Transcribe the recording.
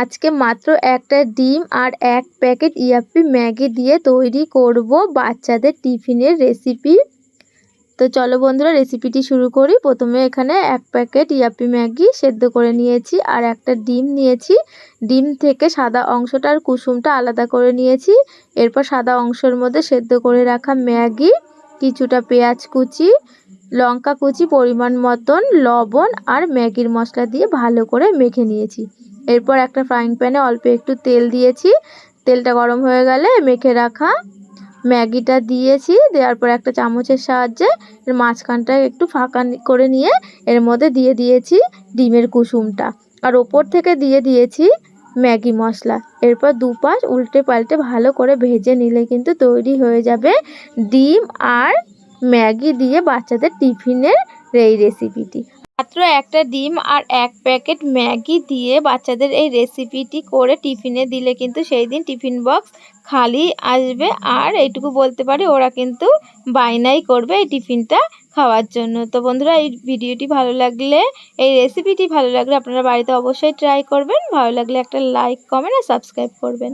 আজকে মাত্র একটা ডিম আর এক প্যাকেট ইয়াপ্পি ম্যাগি দিয়ে তৈরি করব বাচ্চাদের টিফিনের রেসিপি তো চলো বন্ধুরা রেসিপিটি শুরু করি। প্রথমে এখানে এক প্যাকেট ইয়াপি ম্যাগি সেদ্ধ করে নিয়েছি আর একটা ডিম নিয়েছি। ডিম থেকে সাদা অংশটা আর কুসুমটা আলাদা করে নিয়েছি। এরপর সাদা অংশের মধ্যে সেদ্ধ করে রাখা ম্যাগি, কিছুটা পেঁয়াজ কুচি লঙ্কা কুচি পরিমাণ মতন, লবণ আর ম্যাগির মশলা দিয়ে ভালো করে মেখে নিয়েছি। এরপর একটা ফ্রাইং প্যানে অল্প একটু তেল দিয়েছি। তেলটা গরম হয়ে গেলে মেখে রাখা ম্যাগিটা দিয়েছি। দেওয়ার পর একটা চামচের সাহায্যে এর মাঝখানটা একটু ফাঁকা করে নিয়ে এর মধ্যে দিয়ে দিয়েছি ডিমের কুসুমটা। আর ওপর থেকে দিয়ে দিয়েছি ম্যাগি মশলা। এরপর দুপাশ উল্টে পাল্টে ভালো করে ভেজে নিলে কিন্তু তৈরি হয়ে যাবে ডিম আর ম্যাগি দিয়ে বাচ্চাদের টিফিনের এই রেসিপিটি মাত্র একটা ডিম আর এক প্যাকেট ম্যাগি দিয়ে বাচ্চাদের এই রেসিপিটি করে টিফিনে দিলে কিন্তু সেই দিন টিফিন বক্স খালি আসবে। আর এইটুকু বলতে পারি, ওরা কিন্তু বায়নাই করবে এই টিফিনটা খাওয়ার জন্য। তো বন্ধুরা, এই ভিডিওটি ভালো লাগলে, এই রেসিপিটি ভালো লাগলে আপনারা বাড়িতে অবশ্যই ট্রাই করবেন। ভালো লাগলে একটা লাইক কমেন্ট আর সাবস্ক্রাইব করবেন।